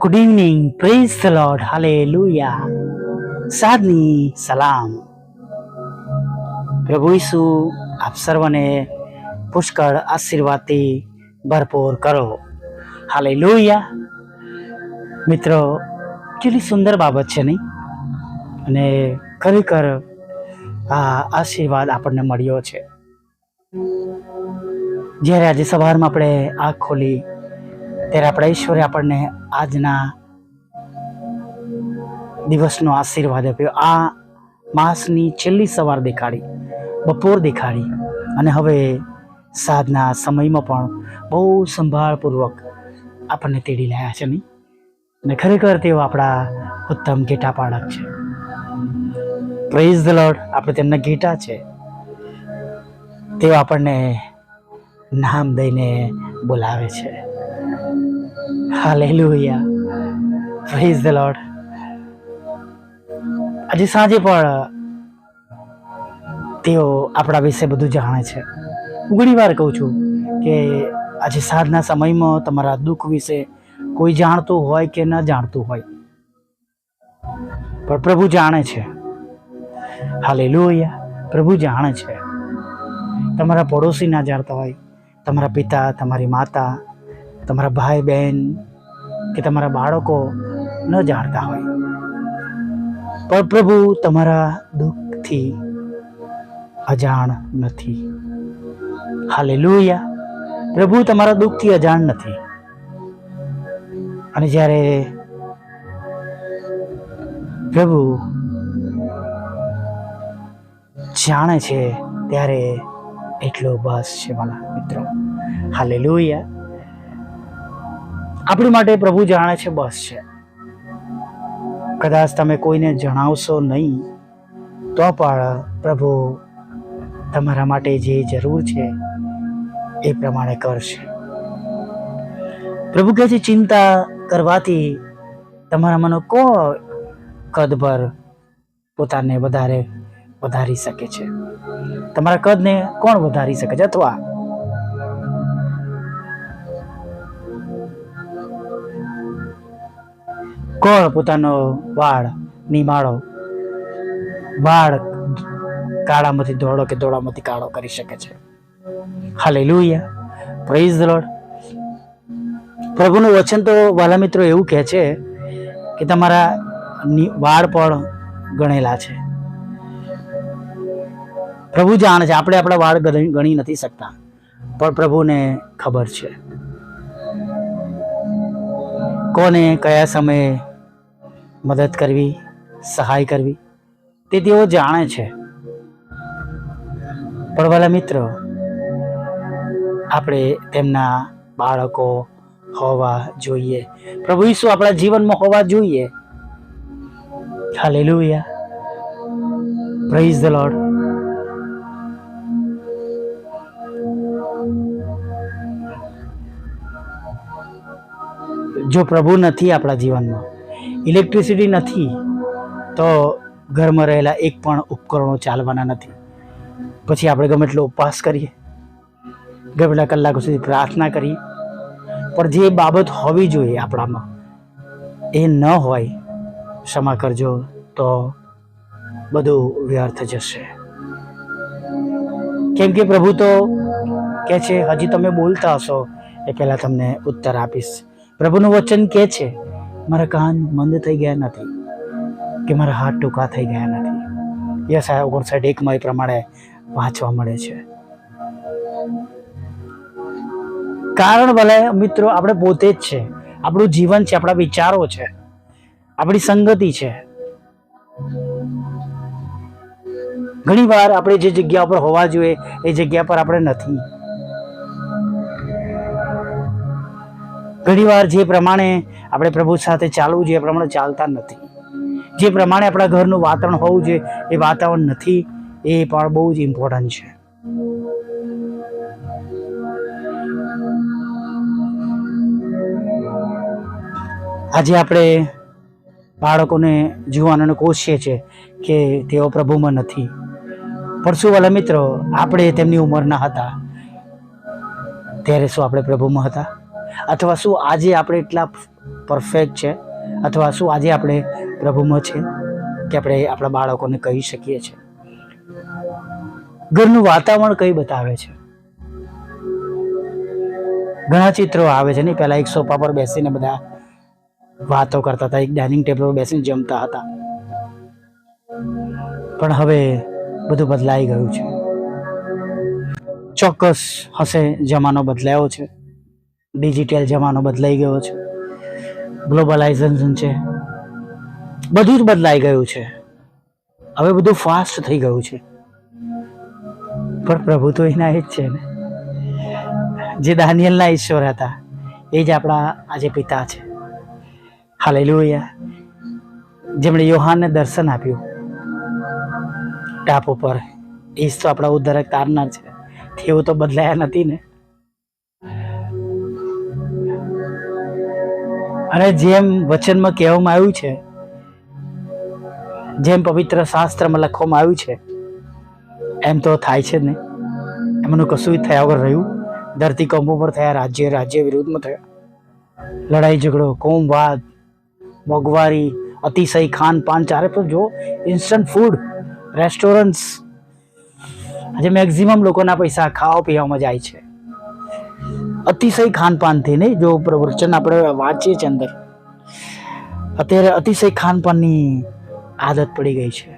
Good evening praise the lord hallelujah સાદની સલામ પ્રભુ ઈસુ, આપ સર્વને પુષ્કળ આશીર્વાદથી ભરપૂર કરો. હાલેલુયા મિત્રો, કેટલી સુંદર બાબત છે નહીં? અને ખરેખર આ આશીર્વાદ આપણને મળ્યો છે. જ્યારે આજે સવારમાં આપણે આંખ ખોલી ત્યારે આપણા ઈશ્વરે આપણને આજના દિવસનો આશીર્વાદ આપ્યો. આ માસની છેલ્લી સવાર દેખાડી, બપોર દેખાડી અને હવે સાંજના સમયમાં પણ બહુ સંભાળપૂર્વક આપણને તેડી લાયા છે નહીં અને ખરેખર તેઓ આપણા ઉત્તમ ઘેટા પાડક છે. પ્રેઝ ધ લોર્ડ આપણે તેમના ઘેટા છે. તેઓ આપણને નામ દઈને બોલાવે છે. હાલેલુયા પ્રેઝ ધ લોર્ડ આજે સાંજે પણ, તેઓ આપણા વિશે બધું જાણે છે. હું ઘણી વાર કહું છું કે આજે સાંજના સમયમાં તમારા દુઃખ વિશે કોઈ જાણતું હોય કે ન જાણતું હોય. પણ પ્રભુ જાણે છે. હાલેલુયા પ્રભુ જાણે છે. તમારા પડોશી ના જાણતા હોય. તમારા પિતા, તમારી માતા તમારા ભાઈ બહેન કે તમારા બાળકો ન જાણતા હોય. પણ પ્રભુ તમારા દુઃખથી અજાણ નથી. હાલેલુયા. પ્રભુ તમારા દુઃખથી અજાણ નથી. અને જ્યારે પ્રભુ જાણે છે, ત્યારે એટલો બસ છે મારા મિત્રો. હાલેલુયા. આપણી માટે પ્રભુ જાણે છે બસ છે. કદાચ તમે કોઈને જણાવશો નહીં, તો પણ પ્રભુ તમારા માટે જે જરૂર છે એ પ્રમાણે કરશે. પ્રભુ કહે છે, ચિંતા કરવાથી તમારા મનો કો કદભર પોતાને વધારે વધારી શકે છે. તમારા કદને કોણ વધારી શકે છે? અથવા કોણ પોતાનો વાળ નિમાળો? વાળ કાળામાંથી ધોળો કે ધોળામાંથી કાળો કરી શકે છે? હાલેલુયા પ્રેઝ ધ લોર્ડ પ્રભુનું વચન તો વાલા મિત્રો એવું કહે છે કે તમારા વાળ પણ ગણેલા છે. પ્રભુ જાણે છે, આપણે આપણા વાળ ગણી નથી શકતા, પણ પ્રભુને ખબર છે. કોને કયા સમયે મદદ કરવી, સહાય કરવી, તે તેઓ જાણે છે. પણ વાલા મિત્રો, આપણે તેમના બાળકો હોવા જોઈએ. પ્રભુ ઈસુ આપણા જીવનમાં હોવા જોઈએ. હાલેલુયા. પ્રેઝ ધ લોર્ડ જો પ્રભુ નથી આપણા જીવનમાં ઇલેક્ટ્રિસિટી નથી, તો ઘરમાં રહેલા એક પણ ઉપકરણો ચાલવાના નથી. પછી આપણે ગમે એટલો ઉપવાસ કરીએ, ગમે એટલા કલાકો સુધી પ્રાર્થના કરીએ, પણ જે બાબત હોવી જોઈએ આપણામાં, એ ન હોય, ક્ષમા કરજો તો બધું વ્યર્થ જશે. કેમ કે પ્રભુ તો કહે છે, હજી તમે બોલતા હશો, એ પહેલાં તમને ઉત્તર આપીશ. પ્રભુનું વચન કહે છે, મારા કાન મંદ થઈ ગયા નથી કે મારા હાથ ટૂંકા થઈ ગયા નથી. યસ, આ ઓગણસાઠ એકમાં એ પ્રમાણે વાંચવા મળે છે. કારણ ભલે મિત્રો, આપણે પોતે જ છે, આપણું જીવન છે, આપણા વિચારો છે, આપણી સંગતિ છે. ઘણી વાર આપણે જે જગ્યા પર હોવા જોઈએ, એ જગ્યા પર આપણે નથી. ઘણી વાર જે પ્રમાણે આપણે પ્રભુ સાથે ચાલવું જોઈએ, એ પ્રમાણે ચાલતા નથી. જે પ્રમાણે આપણા ઘરનું વાતાવરણ હોવું જોઈએ, એ વાતાવરણ નથી, એ પણ બહુ જ ઇમ્પોર્ટન્ટ છે. આજે આપણે બાળકોને જુવાનોને કોશીએ છીએ કે તેઓ પ્રભુમાં નથી. પણ મિત્રો, આપણે તેમની ઉંમરના હતા. ત્યારે શું આપણે પ્રભુમાં હતા? અથવા શું આજે આપણે એટલા પરફેક્ટ છે? અથવા શું આજે આપણે પ્રભુમાં છે કે આપણે આપણા બાળકોને કહી શકીએ છીએ ઘરનું વાતાવરણ કઈ બતાવે છે? ઘણા ચિત્રો આવે છે નહીં પહેલાં એક સોફા પર બેસીને બધા વાતો કરતા હતા, એક ડાઇનિંગ ટેબલ પર બેસીને જમતા હતા. પણ હવે બધું બદલાઈ ગયું છે. ચોક્કસ હશે જમાનો બદલાયો છે. ડિજિટલ જમાનો બદલાઈ ગયો છે. ગ્લોબલાઇઝેશન છે. બધું જ બદલાઈ ગયું છે. હવે બધું ફાસ્ટ થઈ ગયું છે. પણ પ્રભુ તો એના એ જ છે ને. જે દાનિયલના ઈશ્વર હતા, એ જ આપણા આજે પિતા છે. હાલેલુયા જેમણે યોહાનને દર્શન આપ્યું. ટાપ ઉપર. એ જ તો આપણા ઉદ્ધારક તારનાર છે. તેઓ તો બદલાયા નથી ને. અને જેમ વચનમાં કહેવામાં આવ્યું છે, જેમ પવિત્ર શાસ્ત્રમાં લખવામાં આવ્યું છે, એમ તો થાય છે જ નહીં. એમનું કશું થયા વગર રહ્યું. ધરતી કંપો પર થયા, રાજ્ય રાજ્ય વિરુદ્ધમાં થયા. લડાઈ ઝઘડો, કોમવાદ, મોંઘવારી, અતિશય ખાન પાન ચારે પણ જો ઇન્સ્ટન્ટ ફૂડ રેસ્ટોરન્ટ્સ આજે મેક્ઝિમમ લોકોના પૈસા ખાવા પીવામાં જાય છે. અતિશય ખાનપાનથી નહીં, જો પ્રવચન આપણે વાંચીએ છીએ અંદર. અત્યારે અતિશય ખાનપાનની આદત પડી ગઈ છે.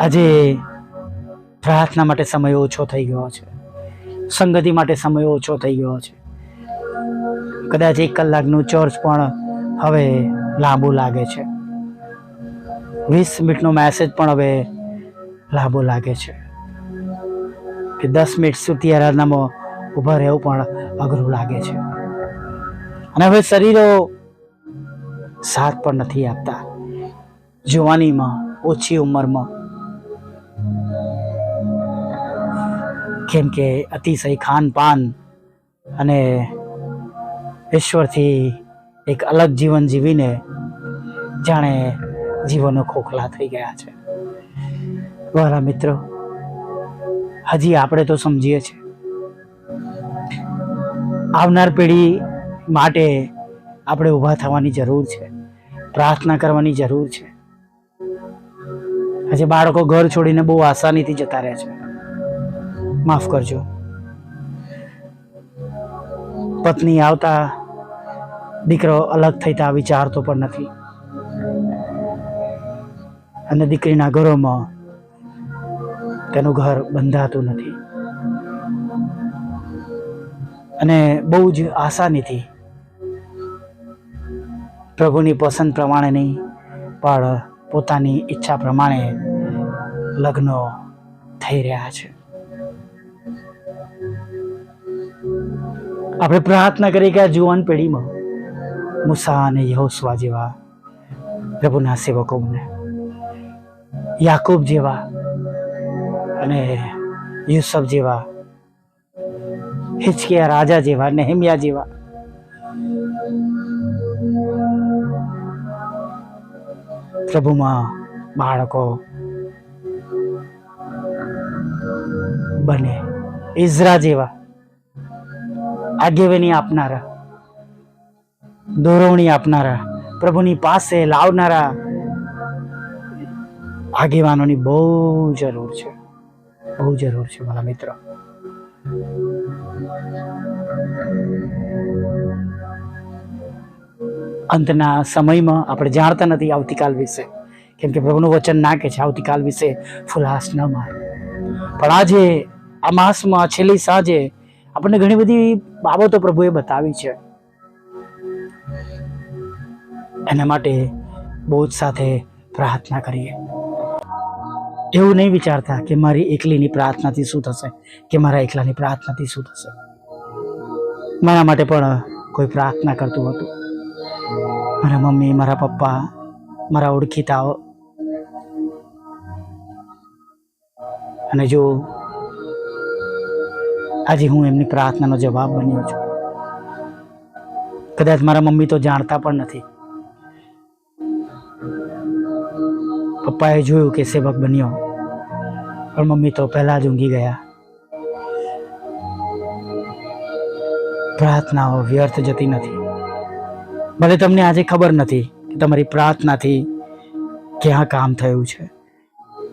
આજે પ્રાર્થના માટે સમય ઓછો થઈ ગયો છે. સંગતિ માટે સમય ઓછો થઈ ગયો છે. કદાચ એક કલાકનું ચર્ચ પણ હવે લાંબુ લાગે છે. વીસ મિનિટનો મેસેજ પણ હવે લાંબુ લાગે છે. કે દસ મિનિટ સુધી આરાધનામાં ઊભા રહેવું પણ અઘરું લાગે છે. અને હવે શરીરો સાથ પણ નથી આપતા. જુવાનીમાં ઓછી ઉંમરમાં. કેમ કે અતિશય ખાનપાન અને ઈશ્વરથી એક અલગ જીવન જીવીને જાણે જીવનો ખોખલા થઈ ગયા છે. મારા મિત્રો, હજી આપણે તો સમજીએ છીએ. આવનાર પેઢી માટે આપણે ઊભા થવાની જરૂર છે, પ્રાર્થના કરવાની જરૂર છે. આજે બાળકો ઘર છોડીને બહુ આસાનીથી જતા રહે છે. માફ કરજો. પત્ની આવતા દીકરો અલગ થતા વિચારતો પણ નથી. અને દીકરીના ઘરોમાં તેનું ઘર બંધાતું નથી. અને બહુ જ આસાનીથી પ્રભુની પસંદ પ્રમાણે નહીં પણ પોતાની ઈચ્છા પ્રમાણે લગ્નો થઈ રહ્યા છે. આપણે પ્રાર્થના કરી કે આ જુવાન પેઢીમાં મુસા અને યહોસ્વા જેવા પ્રભુના સેવકોને યાકૂબ જેવા અને યુસફ જેવા હિચકિયા રાજા જેવા, નેહમિયા જેવા. પ્રભુમાં બાળકો બને. ઇઝરા જેવા, આગેવાની આપનારા, દોરવણી આપનારા, પ્રભુની પાસે લાવનારા આગેવાનોની બહુ જરૂર છે. બહુ જરૂર છે મારા મિત્રો. અંતના સમયમાં આપણે જાણતા નથી આવતીકાલ વિશે. કેમ કે પ્રભુનું વચન ના કે છે, આવતીકાલ વિશે ફુલાસ ન માર. પણ આજે, આ માસમાં છેલ્લી સાંજે આપણને ઘણી બધી બાબતો પ્રભુએ બતાવી છે. એના માટે જ સાથે પ્રાર્થના કરીએ. એવું નહીં વિચારતા કે મારી એકલીની પ્રાર્થનાથી શું થશે, કે મારા એકલાની પ્રાર્થનાથી શું થશે. મારા માટે પણ કોઈ પ્રાર્થના કરતું હતું. મારા મમ્મી, મારા પપ્પા, મારા ઓળખીતાઓ. અને જો આજે હું એમની પ્રાર્થનાનો જવાબ બન્યો છું. કદાચ મારા મમ્મી તો જાણતા પણ નથી. પપ્પાએ જોયું કે સેવક બન્યો. પણ મમ્મી તો પહેલાં જ ઊંઘી ગયા. પ્રાર્થનાઓ વ્યર્થ જતી નથી. ભલે તમને આજે ખબર નથી કે તમારી પ્રાર્થનાથી ક્યાં કામ થયું છે.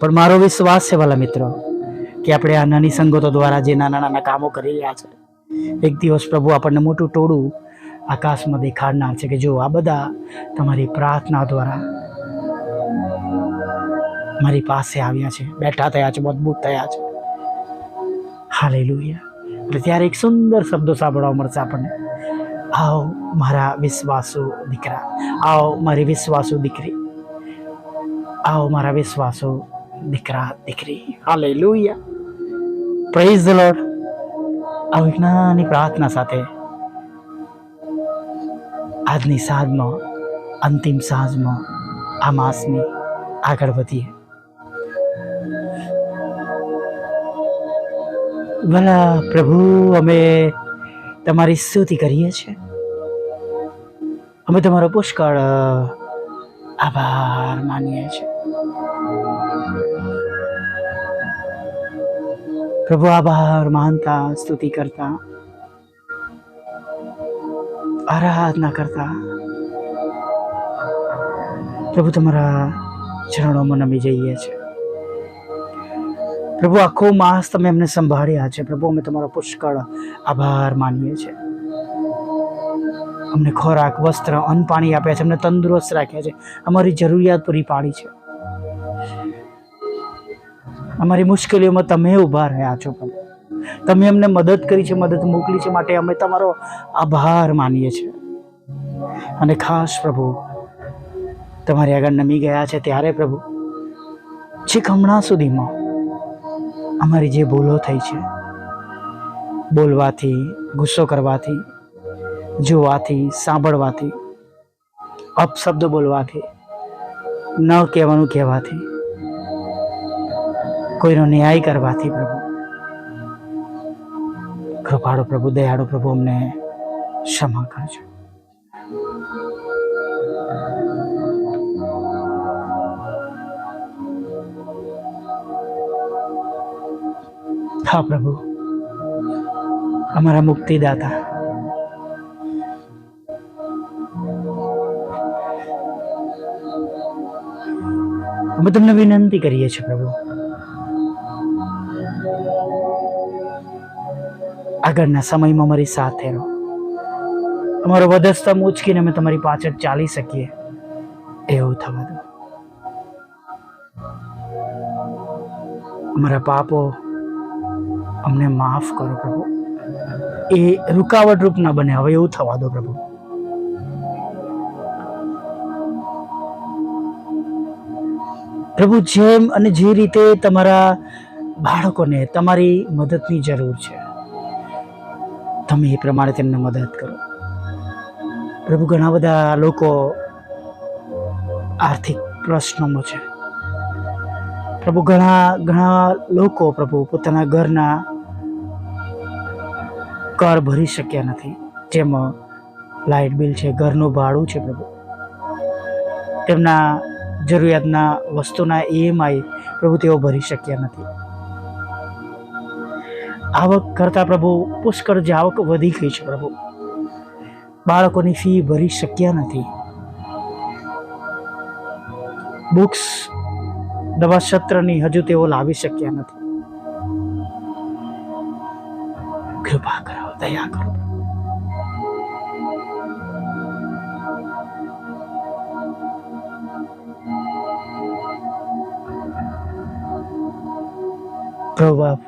પણ મારો વિશ્વાસ છે વાલા મિત્રો, કે આપણે આ નાની સંગતો દ્વારા જે નાના નાના કામો કરી રહ્યા છે, એક દિવસ પ્રભુ આપણને મોટું ટોળું આકાશમાં દેખાડનાર છે કે જો આ બધા તમારી પ્રાર્થના દ્વારા મારી પાસે આવ્યા છે. બેઠા થયા છે, મજબૂત થયા છે. હાલે એટલે ત્યારે એક સુંદર શબ્દો સાંભળવા મળશે આપણને. આવો મારા વિશ્વાસુ દીકરા. આવો મારી વિશ્વાસુ દીકરી. આવો મારા વિશ્વાસુ દીકરા, દીકરી. હાલેલુયા. પ્રેઝ ધ લોર્ડ આવી નાની પ્રાર્થના સાથે. આજની સાંજમાં, અંતિમ સાંજમાં આ માસની આગળ વધીએ. ભલા પ્રભુ, અમે તમારી સ્તુતિ કરીએ છીએ. અમે તમારો પુષ્કળ આભાર માનીએ છીએ. પ્રભુ, આભાર માનતા, સ્તુતિ કરતા, આરાધના કરતા. પ્રભુ, તમારા ચરણોમાં નમી જઈએ છીએ. પ્રભુ, આખો માસ તમે અમને સંભાળ્યા છે. પ્રભુ, અમે તમારો પુષ્કળ આભાર માનીએ છીએ. અમને ખોરાક, વસ્ત્ર, અન્ન પાણી આપ્યા છે. અમને તંદુરસ્ત રાખ્યા છે. અમારી જરૂરિયાત પૂરી પાડી છે. અમારી મુશ્કેલીઓમાં તમે ઊભા રહ્યા છો પ્રભુ. તમે અમને મદદ કરી છે, મદદ મોકલી છે માટે અમે તમારો આભાર માનીએ છીએ. અને ખાસ પ્રભુ, તમારી આગળ નમી ગયા છે ત્યારે પ્રભુ, છેક હમણાં સુધીમાં અમારી જે ભૂલો થઈ છે, બોલવાથી, ગુસ્સો કરવાથી, જોવાથી, સાંભળવાથી, અપશબ્દ બોલવાથી, ન કહેવાનું કહેવાથી, કોઈનો ન્યાય કરવાથી પ્રભુ. કૃપાળુ પ્રભુ, દયાળુ પ્રભુ અમને ક્ષમા કરજો. હા, પ્રભુ. અમારા મુક્તિદાતા. અમે તમને વિનંતી કરીએ છીએ, પ્રભુ. આગળના સમયમાં અમારી સાથે રહો. અમારો વધસ્તંભ ઉચકીને અમે તમારી પાછળ ચાલી શકીએ. એવું થવા દો. અમારા પાપો અમને માફ કરો પ્રભુ. એ રૂકાવટ રૂપ ના બને. હવે એવું થવા દો પ્રભુ. પ્રભુ, જેમ અને જે રીતે તમારા બાળકોને તમારી મદદની જરૂર છે, તમે એ પ્રમાણે તેમને મદદ કરો. પ્રભુ, ઘણા બધા લોકો આર્થિક પ્રશ્નોમાં છે. પ્રભુ, ઘણા ઘણા લોકો પ્રભુ પોતાના ઘરના કર ભરી શક્યા નથી. જેમાં લાઇટ બિલ છે, ઘરનું ભાડું છે પ્રભુ. તેમના જરૂરિયાતના વસ્તુના ઈએમઆઈ પ્રભુ તેઓ ભરી શક્યા નથી. આવક કરતાં પ્રભુ પુષ્કળ જે આવક વધી ગઈ છે પ્રભુ. બાળકોની ફી ભરી શક્યા નથી. બુક્સ દવા સત્રની હજુ તેઓ લાવી શક્યા નથી. કૃપા કરો. દયા કરો પ્રભુ આપ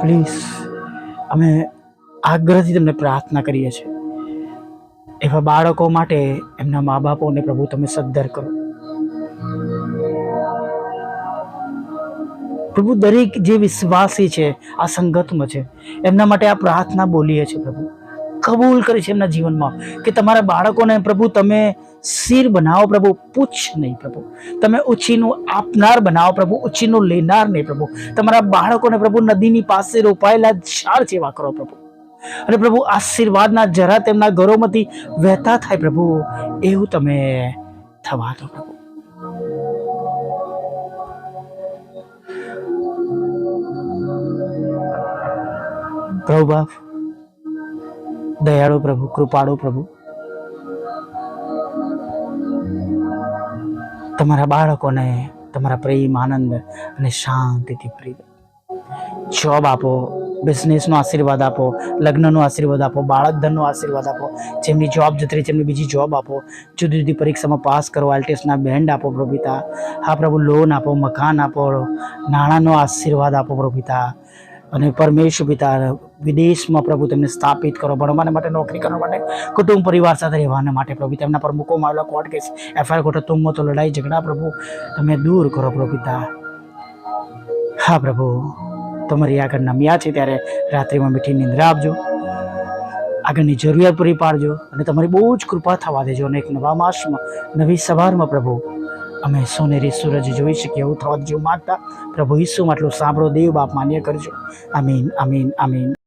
પ્લીઝ અમે આગ્રહથી તમને પ્રાર્થના કરીએ છીએ. એવા બાળકો માટે એમના મા બાપોને પ્રભુ તમે સદ્ધર કરો. પ્રભુ દરેક જે વિશ્વાસી છે, આ સંગતમાં છે, એમના માટે આ પ્રાર્થના બોલીએ છીએ પ્રભુ. કબૂલ કરે છે એમના જીવનમાં કે તમારા બાળકોને પ્રભુ તમે શિર બનાવો પ્રભુ, પૂછ નહીં પ્રભુ. તમે ઉછીનું આપનાર બનાવો પ્રભુ, ઉછીનું લેનાર નહીં પ્રભુ. તમારા બાળકોને પ્રભુ નદીની પાસે રોપાયેલા ઝાડ જેવા કરો પ્રભુ. અને પ્રભુ, આશીર્વાદના જરા તેમના ઘરોમાંથી વહેતા થાય પ્રભુ, એવું તમે થવા દો પ્રભુ. પ્રભુ બાપ, દયાળુ પ્રભુ, કૃપાળુ પ્રભુ, તમારા બાળકોને તમારા પ્રેમ, આનંદ અને શાંતિથી ભરી દો જોબ આપો બિઝનેસનો આશીર્વાદ આપો, લગ્નનો આશીર્વાદ આપો બાળક ધનનો આશીર્વાદ આપો, જેમની જોબ જતી રહી, જેમની બીજી જોબ આપો, જુદી જુદી પરીક્ષામાં પાસ કરો આલ્ટેસના બેન્ડ આપો પ્રભુપિતા. હા પ્રભુ લોન આપો, મકાન આપો, નાણાંનો આશીર્વાદ આપો પ્રભુપિતા. અને પરમેશ્વર પિતા, વિદેશમાં પ્રભુ તેમને સ્થાપિત કરો, ભણવાને માટે, નોકરી કરવા માટે, કુટુંબ પરિવાર સાથે રહેવાને માટે પ્રભુ, તેમના પર મૂકવામાં આવેલા કોર્ટ કેસ એફઆઈઆર કોર્ટ તુમ્મો તો લડાઈ, ઝઘડા પ્રભુ, તમે દૂર કરો પ્રભુ હા પ્રભુ. તમારી આગળ નમ્યા છે ત્યારે રાત્રિમાં મીઠી નિંદ્રા આપજો. આગળની જરૂરિયાત પૂરી પાડજો અને તમારી બહુ જ કૃપા થવા દેજો અને એક નવા માસમાં, નવી સવારમાં પ્રભુ, અમે સોનેરી સૂરજ જોઈ શકીએ એવું થવા જેવું માગતા પ્રભુ ઈસુમાં માટલું સાંભળો, દેવ બાપ માન્ય કરજો. આમીન આમીન આમીન.